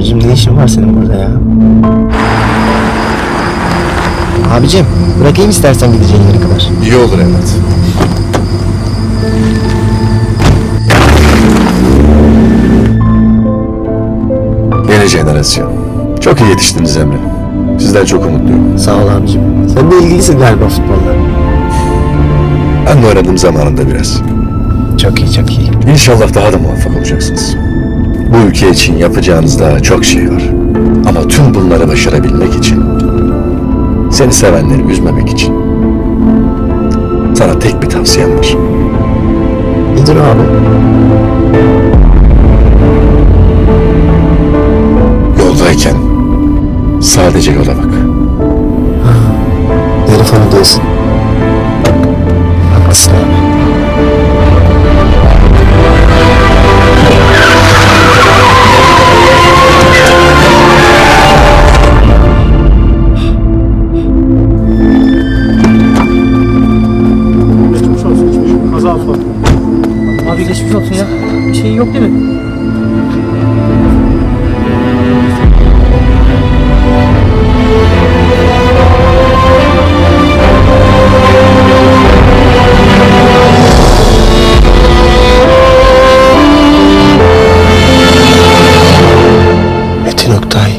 Abicim ne işin var senin burada ya? Abicim bırakayım istersen gideceğin yere kadar. İyi olur evlat. Yeni jenerasyon. Çok iyi yetiştiniz Emre. Sizden çok umutluyum. Sağ ol abicim. Sen de ilgilisin galiba futbolla. Ben de oynadım zamanında biraz. Çok iyi çok iyi. İnşallah daha da muvaffak olacaksınız. Bu ülke için yapacağınız daha çok şey var. Ama tüm bunları başarabilmek için, seni sevenleri üzmemek için sana tek bir tavsiyem var. Nedir abi? Yoldayken sadece yola bak. Herif onu diyorsun. Haklısın abi. Abi geçmiş olsun ya. Bir şey yok değil mi? Metin Oktay.